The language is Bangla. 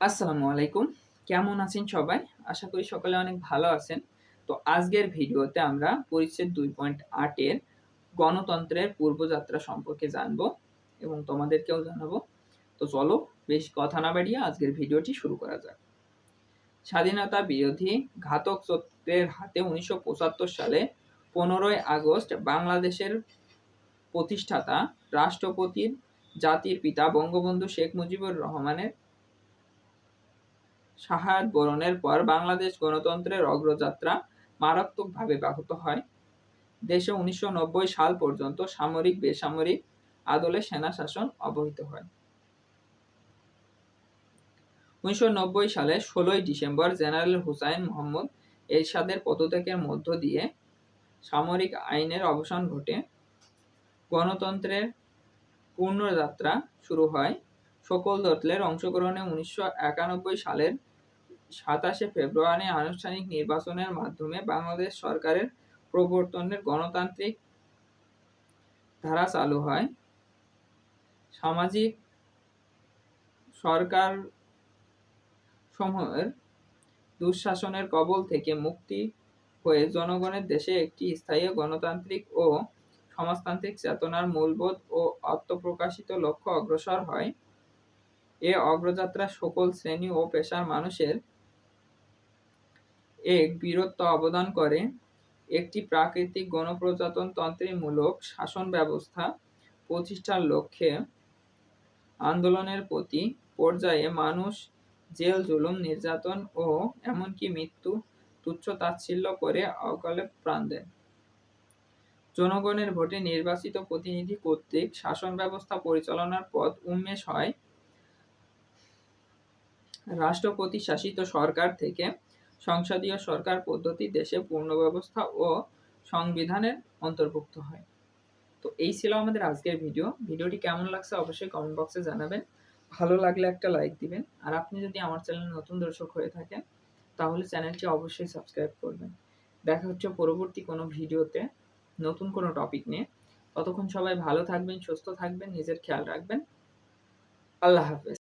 আসসালামু আলাইকুম। কেমন আছেন সবাই? আশা করি সকলে অনেক ভালো আছেন। তো আজকের ভিডিওতে আমরা পরিচ্ছেদ দুই পয়েন্ট আটের গণতন্ত্রের পূর্বযাত্রা সম্পর্কে জানব এবং তোমাদেরকেও জানাব। তো চলো, বেশ কথা না বাড়িয়ে আজকের ভিডিওটি শুরু করা যাক। স্বাধীনতা বিরোধী ঘাতক চক্রের হাতে উনিশশো পঁচাত্তর সালে পনেরোই আগস্ট বাংলাদেশের প্রতিষ্ঠাতা রাষ্ট্রপতির জাতির পিতা বঙ্গবন্ধু শেখ মুজিবুর রহমানের সাহায্য বরণের পর বাংলাদেশ গণতন্ত্রের অগ্রযাত্রা মারাত্মকভাবে ব্যাহত হয়। দেশে উনিশশো নব্বই সাল পর্যন্ত সামরিক, বেসামরিক আদলে সেনা শাসন অবহিত হয়। উনিশশো নব্বই সালে ষোলোই ডিসেম্বর জেনারেল হুসাইন মোহাম্মদ এরশাদের পদত্যাগের মধ্য দিয়ে সামরিক আইনের অবসান ঘটে। গণতন্ত্রের পূর্ণযাত্রা শুরু হয় সকল দলের অংশগ্রহণে উনিশশো একানব্বই সালের সাতাশে ফেব্রুয়ারি আনুষ্ঠানিক নির্বাচনের মাধ্যমে বাংলাদেশ সরকারের প্রবর্তনের গণতান্ত্রিক ধারা চালু হয়। সামাজিক সরকার সমূহের দুঃশাসনের কবল থেকে মুক্তি হয়ে জনগণের দেশে একটি স্থায়ী গণতান্ত্রিক ও সমাজতান্ত্রিক চেতনার মূলবোধ ও আত্মপ্রকাশিত লক্ষ্য অগ্রসর হয়। এ অগ্রযাত্রা সকল শ্রেণি ও পেশার মানুষের এক বীরত্ব অবদান করে। একটি প্রাকৃতিক গণপ্রজাতন্ত্রমূলক শাসন ব্যবস্থা প্রতিষ্ঠার লক্ষ্যে আন্দোলনের প্রতি পর্যায়ে মানুষ জেল, জুলুম, নির্যাতন ও এমনকি মৃত্যু, তুচ্ছ তাচ্ছিল্য করে অকালে প্রাণ দেন জনগণের ভোটে নির্বাচিত প্রতিনিধি কর্তৃক শাসন ব্যবস্থা পরিচালনার পথ উন্মেষ হয় রাষ্ট্রপতি শাসিত সরকার থেকে সংসদীয় সরকার পদ্ধতি দেশে পূর্ণ ব্যবস্থা ও সংবিধানের অন্তর্ভুক্ত হয়। তো এই ছিল আমাদের আজকের ভিডিও। ভিডিওটি কেমন লাগছে অবশ্যই কমেন্ট বক্সে জানাবেন। ভালো লাগলে একটা লাইক দিবেন। আর আপনি যদি আমার চ্যানেল নতুন দর্শক হয়ে থাকেন, তাহলে চ্যানেলটি অবশ্যই সাবস্ক্রাইব করবেন। দেখা হচ্ছে পরবর্তী কোনো ভিডিওতে নতুন কোনো টপিক নিয়ে। ততক্ষণ সবাই ভালো থাকবেন, সুস্থ থাকবেন, নিজের খেয়াল রাখবেন। আল্লাহ হাফেজ।